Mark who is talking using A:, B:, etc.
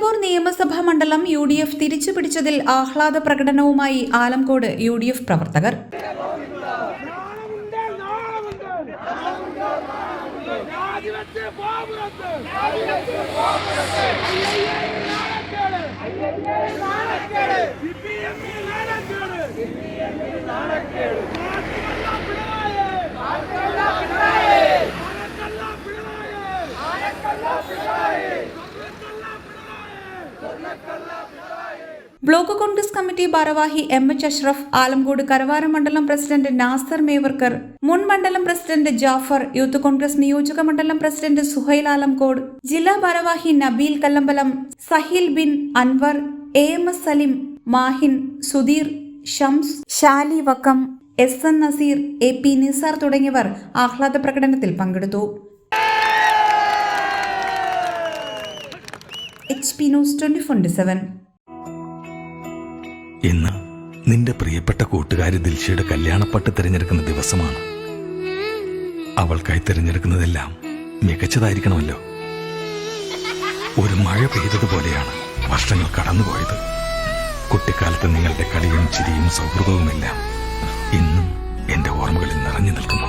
A: നിലമ്പൂർ നിയമസഭാ മണ്ഡലം U D F തിരിച്ചുപിടിച്ചതിൽ ആഹ്ലാദ പ്രകടനവുമായി ആലംകോട് യു ഡി എഫ് പ്രവർത്തകർ ബ്ലോക്ക് കോൺഗ്രസ് കമ്മിറ്റി ഭാരവാഹി എം എച്ച് അഷ്റഫ് ആലംകോട് കരവാര മണ്ഡലം പ്രസിഡന്റ് നാസർ മേവർക്കർ മുൻ മണ്ഡലം പ്രസിഡന്റ് ജാഫർ യൂത്ത് കോൺഗ്രസ് നിയോജക മണ്ഡലം പ്രസിഡന്റ് സുഹൈൽ ആലംകോട് ജില്ലാ ഭാരവാഹി Nabeel Kallambalam Saheel bin Anwar A M S Salim Mahin Sudheer Shams Shali Vakkom S N Nazeer A P Nizar തുടങ്ങിയവർ ആഹ്ലാദ പ്രകടനത്തിൽ പങ്കെടുത്തു. H P news twenty four seven
B: ഇന്ന് നിന്റെ പ്രിയപ്പെട്ട കൂട്ടുകാരി ദിൽഷയുടെ കല്യാണപ്പട്ട് തിരഞ്ഞെടുക്കുന്ന ദിവസമാണ്. അവൾക്കായി തിരഞ്ഞെടുക്കുന്നതെല്ലാം മികച്ചതായിരിക്കണമല്ലോ. ഒരു മഴ പെയ്തതുപോലെയാണ് വർഷങ്ങൾ കടന്നുപോയത്. കുട്ടിക്കാലത്ത് നിങ്ങളുടെ കളിയും ചിരിയും സൗഹൃദവുമെല്ലാം ഇന്നും എന്റെ ഓർമ്മകളിൽ നിറഞ്ഞു നിൽക്കുന്നു.